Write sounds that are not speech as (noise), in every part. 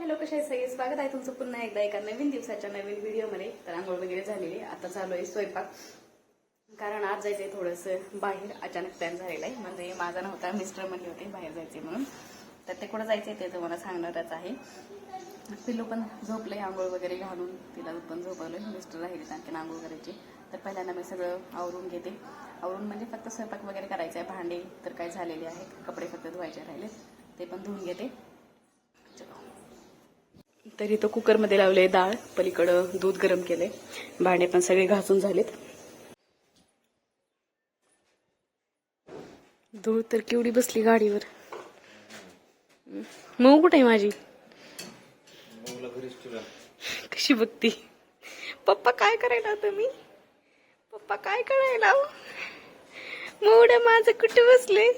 Hello कशा आहे सई स्वागत आहे. तुमचं पुन्हा एकदा एका नवीन दिवसाच्या नवीन व्हिडिओमध्ये. तर आंघोळ वगैरे झालेली आहे. आता चालू आहे स्वयंपाक. कारण आज जायचंय थोडंसं बाहेर अचानक प्लॅन झालेला आहे. म्हणजे माझा नव्हता मिस्टर म्हणले होते बाहेर जायचे म्हणून. तर ते कुठं जायचंय ते तुम्हाला सांगणारच आहे. पिल्लू पण झोपलंय आंघोळ वगैरे घालून. तिला पण झोपवलंय. मिस्टर राहिले आणखी आंघोळ करायची. तर पहिल्यांदा मी सगळं आवरून घेते. आवरून म्हणजे फक्त स्वयंपाक वगैरे करायचा आहे. भांडे तर काय झालेले आहेत. कपडे फक्त धुवायचे राहिले ते पण धुवून घेते. तरी तो कुकरमध्ये लावले डाळ पलीकडं दूध गरम केले भांडे पण सगळे घासून झालेत. धूळ तर केवढी बसली गाडीवर. मऊ कुठे आहे माझी? कशी बघती? पप्पा काय करायला तुम्ही पप्पा काय करायला? मोड माझं कुठे बसले.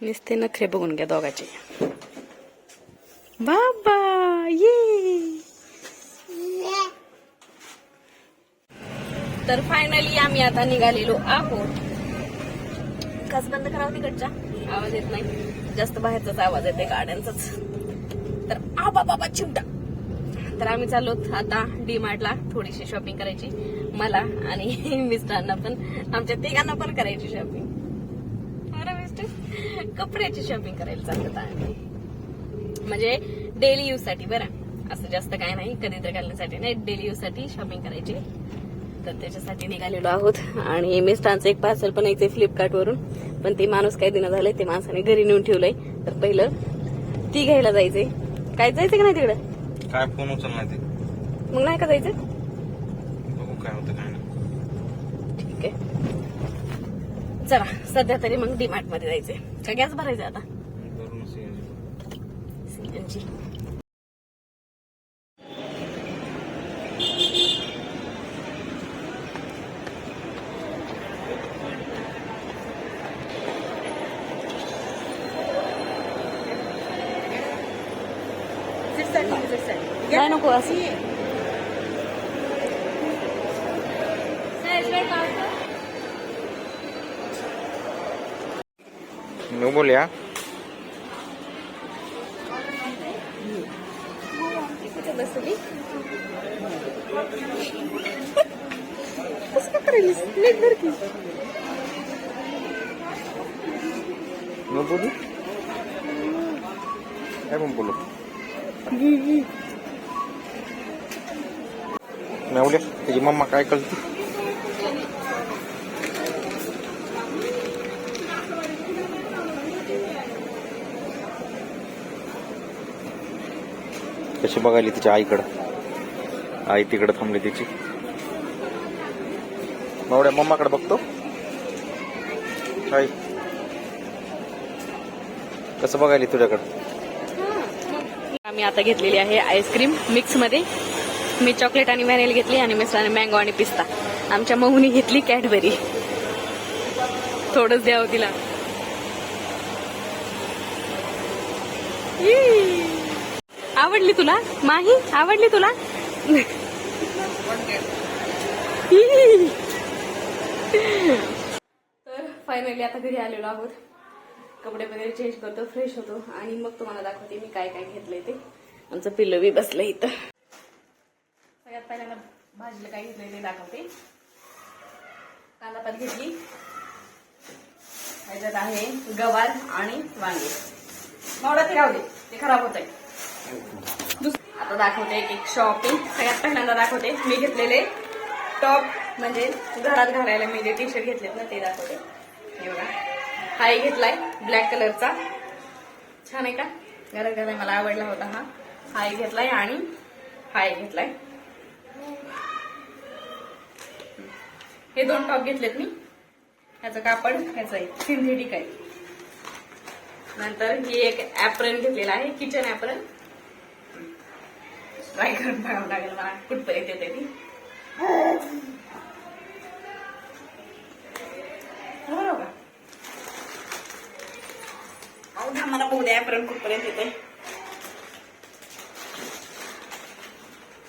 नुसते नखरे बघून घ्या दोघाचे बाबा ये तर फायनली आम्ही आता निघालेलो आहोत. कस बंद करावं तिकडच्या आवाज येत नाही. जास्त बाहेरचाच आवाज येते गाड्यांचाच. तर आबा बाबा चिमटा. तर आम्ही चाललो आता डी मार्टला थोडीशी शॉपिंग करायची मला आणि (laughs) मिस्टरांना पण. आमच्या तिघांना पण करायची शॉपिंग बरं मिस्टर कपड्याची शॉपिंग करायला चालत आहे म्हणजे डेली यूजसाठी बरं. असं जास्त काय नाही कधी तर घालण्यासाठी नाही डेली यूजसाठी शॉपिंग करायची. तर त्याच्यासाठी निघालेलो आहोत. आणि मिस्टरांचं एक पार्सल पण यायचंय फ्लिपकार्ट वरून. पण ते माणूस काही दिनं झालंय ते माणसाने घरी नेऊन ठेवलंय. तर पहिलं ती घ्यायला जायचंय. काय जायचं का नाही तिकडं? काय फोन उचल नाही ते? मग नाही का जायचं? बघू काय होतं काय नाही. ठीक आहे. चला सध्या तरी मग डीमार्टमध्ये जायचंय. का गॅस भरायचा आता. सीएनजी काय नको असं नो बोलया मेवल्या त्याची मम्मा काय करते कशी बघायली तिच्या आईकडं आई तिकडं थांबली तिची मावड्या मम्माकडे बघतो आई कसं बघायली तुझ्याकडं आम्ही आता घेतलेली आहे आईस्क्रीम मिक्समध्ये. मी चॉकलेट आणि व्हॅनिल घेतली आणि मिस्टरांनी मँगो आणि पिस्ता. आमच्या मऊनी घेतली कॅडबरी थोडंच द्यावं तिला. आवडली तुला? माही आवडली तुला? तर फायनली आता घरी आलेलो आहोत. कपडे वगैरे चेंज करतो फ्रेश होतो. आणि मग तुम्हाला दाखवते मी काय काय घेतलंय ते. आमचं पिल्लवी बसलं इथं. सगळ्यात पहिल्यांदा भाजीला काय घेतलंय ते दाखवते. कांदा पण घेतली. ह्याच्यात आहे गवार आणि वांगे. मावडा ते राहू दे ते खराब होत आहे आता दाखवते एक एक शॉपिंग सगळ्यात पहिल्यांदा दाखवते. मी घेतलेले टॉप म्हणजे घरात घालायला मी जे टी शर्ट घेतलेत ना ते दाखवते. हे बघा. हा एक घेतलाय ब्लॅक कलरचा छान आहे का? घरात घालाय मला आवडला होता हा. हा एक घेतलाय आणि हा एक घेतलाय. हे दोन टॉप घेतलेत मी. ह्याचं कापड ह्याचं आहे सिंथेटिक आहे नंतर ही एक ऍप्रन घेतलेला आहे किचन ऍप्रन ट्राय करून बघावं लागेल मला कुठपर्यंत येते ती. बरोबर का? अहो मला बघू द्या ऍप्रन कुठपर्यंत येते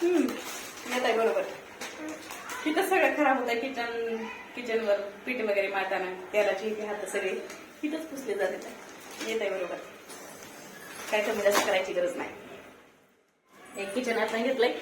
हम्म. येत आहे बरोबर. तिथं सगळं खराब होतं किचन किचनवर पीठ वगैरे मारताना तेलाची इथे हात सगळे तिथंच पुसले जाते येत आहे बरोबर. काय कमी जास्त करायची गरज नाही. एक किचन आपण घेतलंय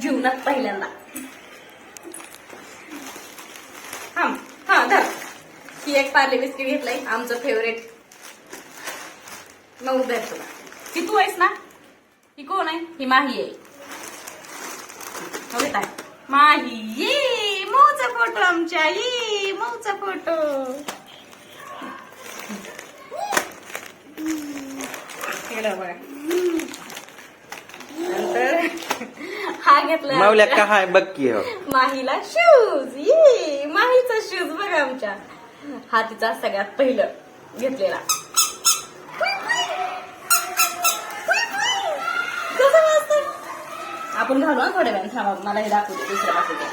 जीवनात पहिल्यांदा. हा हा धर. ही एक पार्ले बिस्किट घेतलंय आमचं फेवरेट नऊ धर तुला. ती तू आहेस ना? ही कोण आहे? ही माही आहे. हो आहे. माही ये मऊचा फोटो आमच्या ये मऊचा फोटो. केलं बघा नंतर? हा घेतला. मावल्या आमच्या- का हाय? बघ की हो. माहीला शूज ये माहीचा शूज बघा आमच्या. हा तिचा सगळ्यात पहिलं घेतलेला कसं वाजतंय? आपण घालू ना थोड्या वेळाने. थांबा मला हे दाखवते दुसऱ्या बाजूला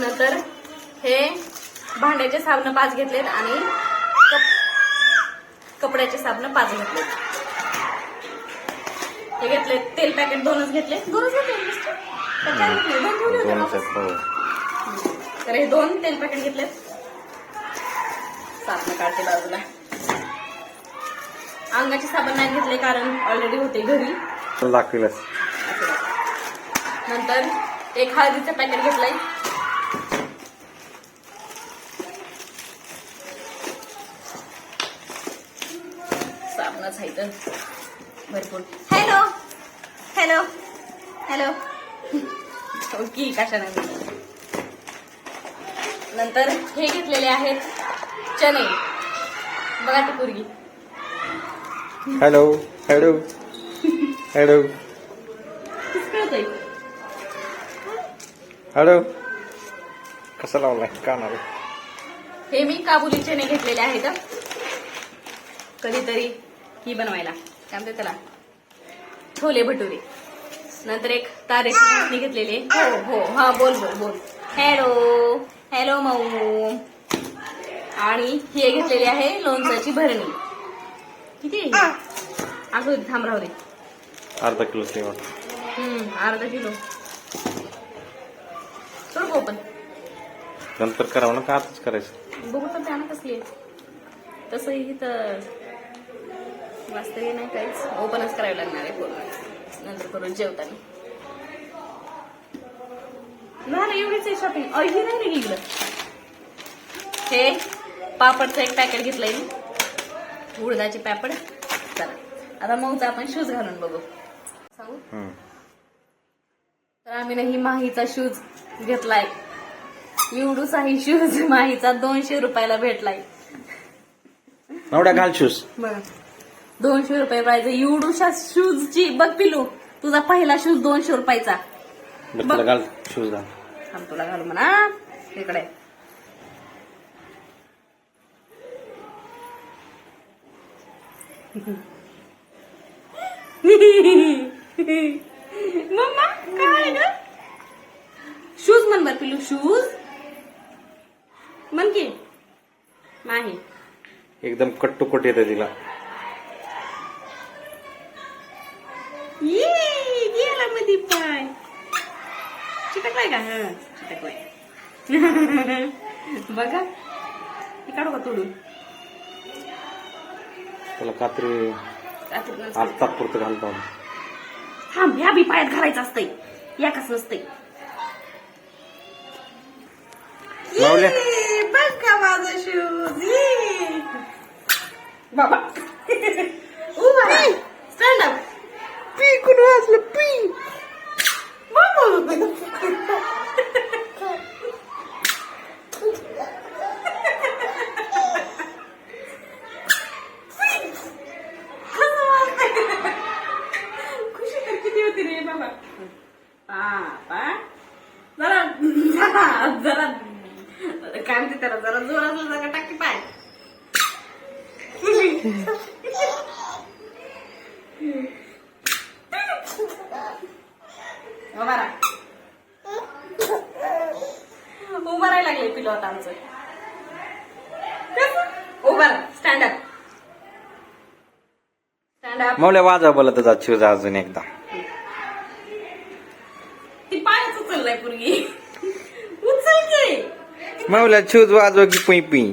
नंतर हे भांड्याचे साबण पाच घेतलेत आणि कप- कपड्याचे साबण पाच घेतलेत. हे घेतले तेल पॅकेट दोनच घेतले दोनच घेतले हो तर हे दोन तेल पॅकेट घेतलेत. साबण काढते बाजूला. अंगाचे साबण नाही घेतले कारण ऑलरेडी होते घरी. लागतीलच. नंतर एक हळदीचं पॅकेट घेतलंय. साबणच आहे तर भरपूर. हॅलो हॅलो हॅलो ओके कशा नंतर हे घेतलेले आहेत चणे. बघा ती पोरगी. हॅलो हॅलो हॅलो हॅलो कसं लावलाय? कानाला हे मी काबुली चणे घेतलेले आहेत. कधीतरी ही बनवायला. काय म्हणते त्याला छोले भटुरे. नंतर एक तारेची घेतलेली. आहे. हो हो. हा बोल बोल बोल. हॅलो हॅलो माऊ. आणि हे घेतलेली आहे लोणचाची भरणी. किती? आहे? अगं थांब राहू दे. अर्धा किलो अर्धा किलो. सोड पण. नंतर करावं ना का आताच करायचं? बघू तर त्यानं कसली आहे. तसं इथं वास्तव्य नाही काहीच. ओपनच करावे लागणार आहे पूर्ण नंतर करून जेवताना. झालं एवढीच आहे शॉपिंग अही नाही रे इकडं. हे पापडचं एक पॅकेट घेतलंय मी. उडदाचे पापड. चला. आता मगचा आपण शूज घालून बघू. सांगू. तर आम्ही नाही माहीचा शूज घेतलाय. एवढूसाही शूज माहीचा दोनशे रुपयाला भेटलाय. घाल शूज बघ दोनशे रुपये पाहिजे. एवढूशा शूजची बघ पिलू तुझा पहिला शूज दोनशे रुपयाचा. बरं तुला घाल शूज घाल. थांब तुला घालू म्हणा. इकडे. (laughs) मम्मा काय ग? शूज म्हण बर पिलू शूज म्हण की. नाही एकदम कट्टुकट येते तिला. ये गेला मध्ये पाय चिटकलाय का? हा चिटकलाय. (laughs) बघा. हे काढू का तोडून? त्याला कात्री. आज तात्पुरतं घालतो आम्ही. थांब ह्या बी पायात घालायचं असतंय. या कसं नसतंय. माऊल्या. ये, बघ का माझा शूज ये बाबा उभा स्टँड अप पी कुण वाजलं पी खुशी तर किती होती रे बाबा पापा जरा जरा जरा काय म्हणते त्याला जरा जोर असलं जरा टाकी पाय उभा राहा उभं राहायला लागले पिलो आता आमचं उभा स्टँड अप स्टँड अप वाजा बोलत अजून एकदा. ती पाय पायाच पुरगी. उचल की. शूज वाजवा की पुई पुई.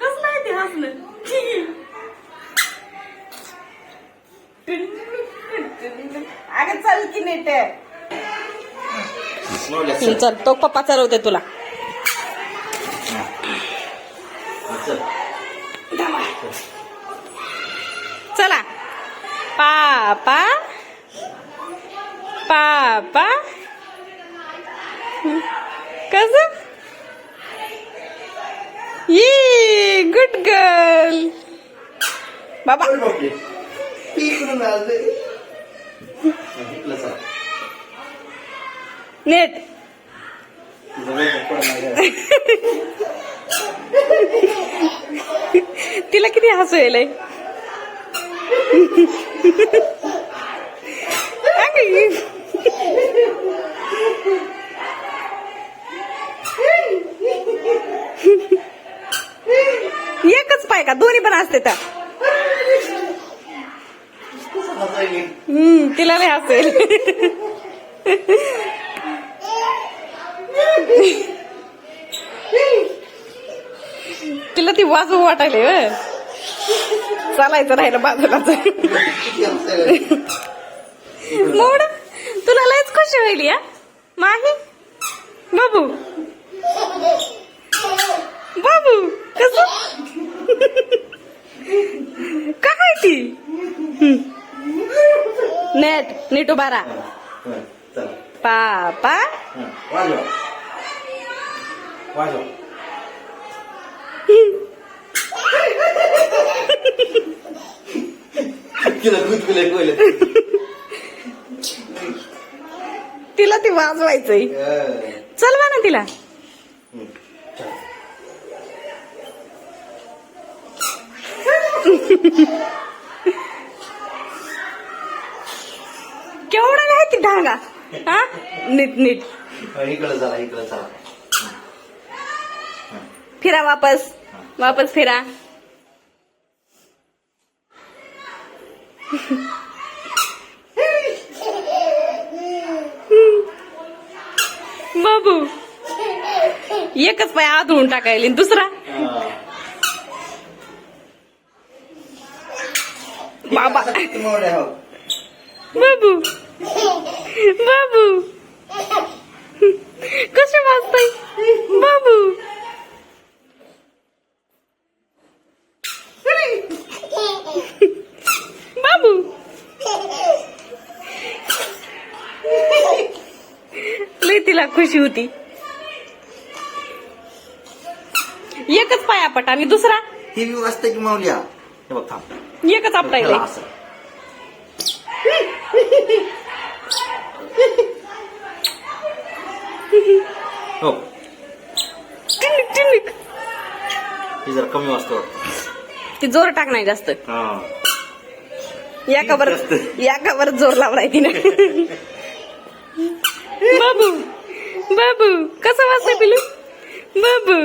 कसलं आहे ते हसलं अगं चल की नीट. चल तो पप्पा चालवते तुला. चला. पापा. पापा. कस? ये गुड गर्ल. बाबा. नेट. तिला किती हसू येलय एकच पाय का? दोन्ही पण असते तर. हम्म तिला लय असेल तिला ती वाजवू वाटायले. चालायचं राहिलं बाजूलाच. मोड तुला लयच खुशी होईल या. माही बाबू. बाबू कस? काय ती? नेट नीट उभा राहा पापा. वाजवा. तिला गुदगुले कोयले. तिला ती वाजवायचंय. चलवा ना तिला. केवढा आहे ती ढांगा? हा? नीट नीट. इकडे चला इकडे चला फिरा वापस. वापस फिरा. बाबू. एकच पाय आधळून टाकायला आणि दुसरा. बाबा. बाबू. बाबू कसे वाजताय बाबू बाबू लय खुशी होती? एकच पायापट आणि दुसरा? ही बी वाजता की माऊल्या हे. बघ थांब. एकच त्याला असं. हो. टिनिक टिनिक ही जरा कमी वाजता ती जोर टाक नाही जास्त. हा. याकावर जास्त. याकावर जोर लावलाय तिने. (laughs) बाबू. बाबू कसं वाजतंय पिलू बाबू.